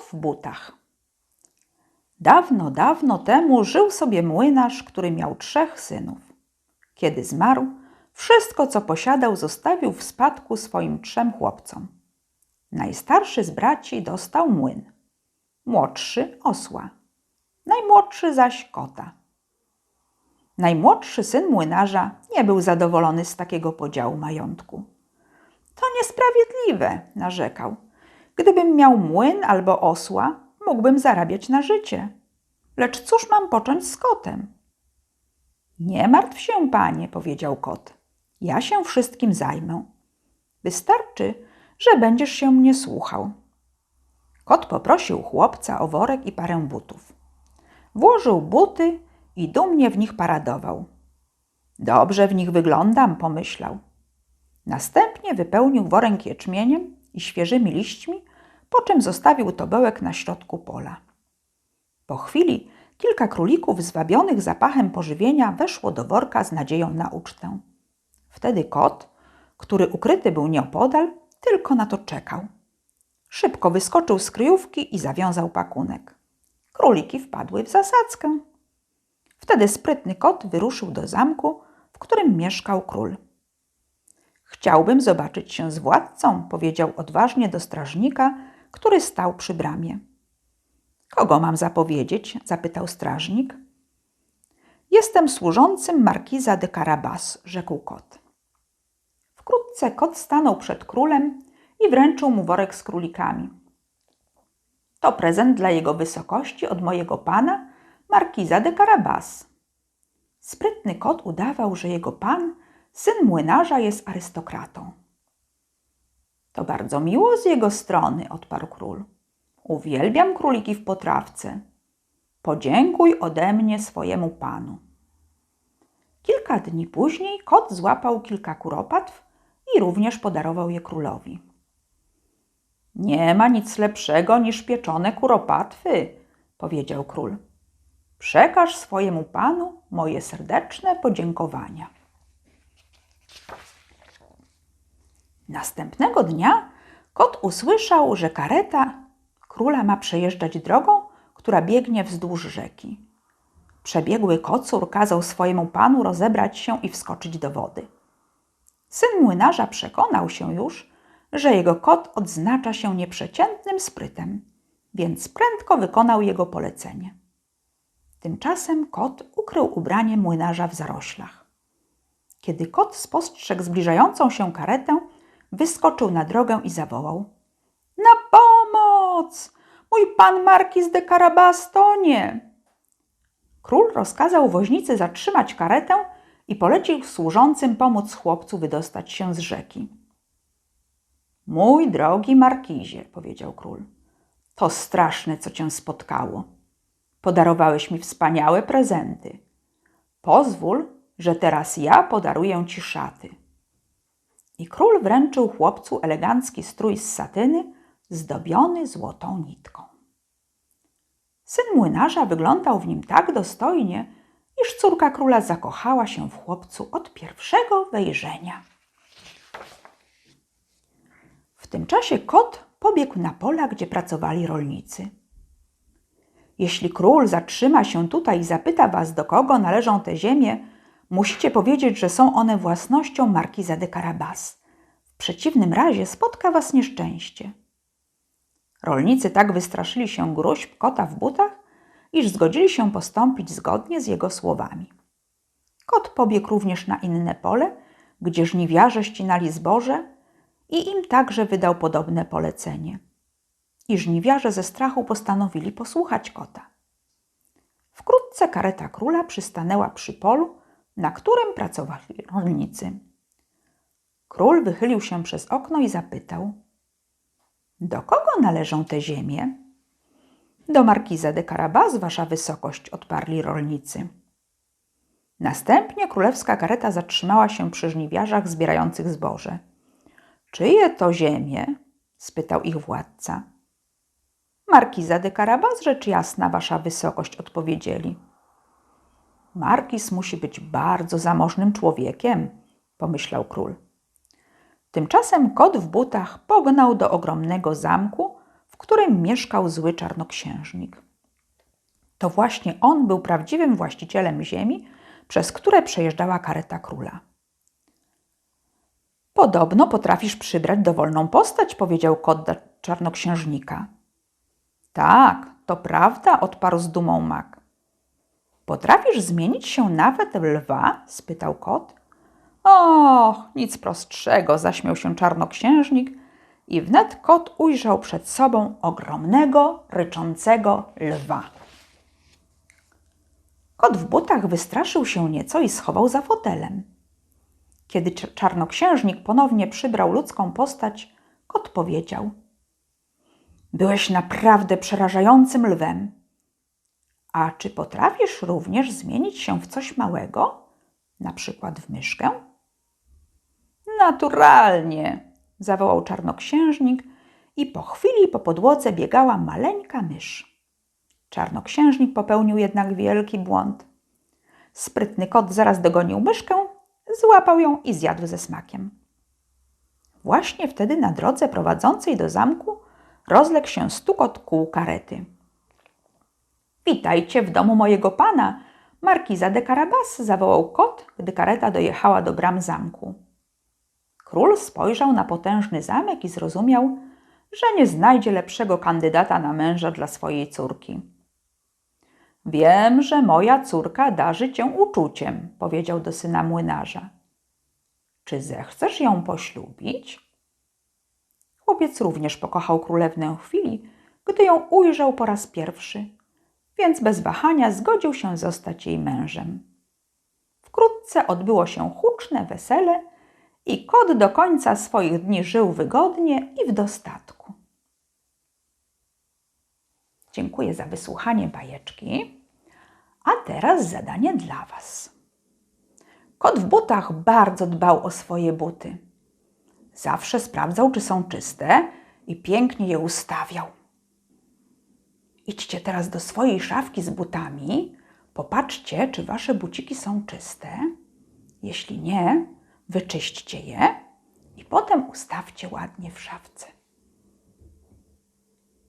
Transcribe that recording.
W butach. Dawno, dawno temu żył sobie młynarz, który miał trzech synów. Kiedy zmarł, wszystko, co posiadał, zostawił w spadku swoim trzem chłopcom. Najstarszy z braci dostał młyn, młodszy osła, najmłodszy zaś kota. Najmłodszy syn młynarza nie był zadowolony z takiego podziału majątku. To niesprawiedliwe, narzekał. Gdybym miał młyn albo osła, mógłbym zarabiać na życie. Lecz cóż mam począć z kotem? Nie martw się, panie, powiedział kot. Ja się wszystkim zajmę. Wystarczy, że będziesz się mnie słuchał. Kot poprosił chłopca o worek i parę butów. Włożył buty i dumnie w nich paradował. Dobrze w nich wyglądam, pomyślał. Następnie wypełnił worek jeczmieniem i świeżymi liśćmi, po czym zostawił tobełek na środku pola. Po chwili kilka królików zwabionych zapachem pożywienia weszło do worka z nadzieją na ucztę. Wtedy kot, który ukryty był nieopodal, tylko na to czekał. Szybko wyskoczył z kryjówki i zawiązał pakunek. Króliki wpadły w zasadzkę. Wtedy sprytny kot wyruszył do zamku, w którym mieszkał król. Chciałbym zobaczyć się z władcą, powiedział odważnie do strażnika, który stał przy bramie. Kogo mam zapowiedzieć? zapytał strażnik. Jestem służącym markiza de Carabas, rzekł kot. Wkrótce kot stanął przed królem i wręczył mu worek z królikami. To prezent dla jego wysokości od mojego pana, markiza de Carabas. Sprytny kot udawał, że jego pan, syn młynarza, jest arystokratą. To bardzo miło z jego strony, odparł król. Uwielbiam króliki w potrawce. Podziękuj ode mnie swojemu panu. Kilka dni później kot złapał kilka kuropatw i również podarował je królowi. Nie ma nic lepszego niż pieczone kuropatwy, powiedział król. Przekaż swojemu panu moje serdeczne podziękowania. Następnego dnia kot usłyszał, że kareta króla ma przejeżdżać drogą, która biegnie wzdłuż rzeki. Przebiegły kocur kazał swojemu panu rozebrać się i wskoczyć do wody. Syn młynarza przekonał się już, że jego kot odznacza się nieprzeciętnym sprytem, więc prędko wykonał jego polecenie. Tymczasem kot ukrył ubranie młynarza w zaroślach. Kiedy kot spostrzegł zbliżającą się karetę, wyskoczył na drogę i zawołał: Na pomoc! Mój pan markiz de Carabas tonie! Król rozkazał woźnicy zatrzymać karetę i polecił służącym pomóc chłopcu wydostać się z rzeki. Mój drogi markizie, powiedział król, to straszne, co cię spotkało. Podarowałeś mi wspaniałe prezenty. Pozwól, że teraz ja podaruję ci szaty. I król wręczył chłopcu elegancki strój z satyny, zdobiony złotą nitką. Syn młynarza wyglądał w nim tak dostojnie, iż córka króla zakochała się w chłopcu od pierwszego wejrzenia. W tym czasie kot pobiegł na pola, gdzie pracowali rolnicy. Jeśli król zatrzyma się tutaj i zapyta was, do kogo należą te ziemie, musicie powiedzieć, że są one własnością markiza de. W przeciwnym razie spotka was nieszczęście. Rolnicy tak wystraszyli się gruźb kota w butach, iż zgodzili się postąpić zgodnie z jego słowami. Kot pobiegł również na inne pole, gdzie żniwiarze ścinali zboże i im także wydał podobne polecenie. I żniwiarze ze strachu postanowili posłuchać kota. Wkrótce kareta króla przystanęła przy polu, na którym pracowali rolnicy. Król wychylił się przez okno i zapytał: Do kogo należą te ziemie? Do markiza de Carabas, wasza wysokość, odparli rolnicy. Następnie królewska kareta zatrzymała się przy żniwiarzach zbierających zboże. Czyje to ziemie? spytał ich władca. Markiza de Carabas, rzecz jasna, wasza wysokość, odpowiedzieli. Markiz musi być bardzo zamożnym człowiekiem, pomyślał król. Tymczasem kot w butach pognał do ogromnego zamku, którym mieszkał zły czarnoksiężnik. To właśnie on był prawdziwym właścicielem ziemi, przez które przejeżdżała kareta króla. Podobno potrafisz przybrać dowolną postać, powiedział kot do czarnoksiężnika. Tak, to prawda, odparł z dumą mak. Potrafisz zmienić się nawet w lwa? spytał kot. Och, nic prostszego, zaśmiał się czarnoksiężnik i wnet kot ujrzał przed sobą ogromnego, ryczącego lwa. Kot w butach wystraszył się nieco i schował za fotelem. Kiedy czarnoksiężnik ponownie przybrał ludzką postać, kot powiedział: Byłeś naprawdę przerażającym lwem. A czy potrafisz również zmienić się w coś małego, na przykład w myszkę? Naturalnie, zawołał czarnoksiężnik i po chwili po podłodze biegała maleńka mysz. Czarnoksiężnik popełnił jednak wielki błąd. Sprytny kot zaraz dogonił myszkę, złapał ją i zjadł ze smakiem. Właśnie wtedy na drodze prowadzącej do zamku rozległ się stukot kół karety. Witajcie w domu mojego pana, markiza de Carabas, zawołał kot, gdy kareta dojechała do bram zamku. Król spojrzał na potężny zamek i zrozumiał, że nie znajdzie lepszego kandydata na męża dla swojej córki. Wiem, że moja córka darzy cię uczuciem, powiedział do syna młynarza. Czy zechcesz ją poślubić? Chłopiec również pokochał królewnę w chwili, gdy ją ujrzał po raz pierwszy, więc bez wahania zgodził się zostać jej mężem. Wkrótce odbyło się huczne wesele i kot do końca swoich dni żył wygodnie i w dostatku. Dziękuję za wysłuchanie bajeczki. A teraz zadanie dla Was. Kot w butach bardzo dbał o swoje buty. Zawsze sprawdzał, czy są czyste i pięknie je ustawiał. Idźcie teraz do swojej szafki z butami, popatrzcie, czy Wasze buciki są czyste. Jeśli nie, wyczyśćcie je i potem ustawcie ładnie w szafce.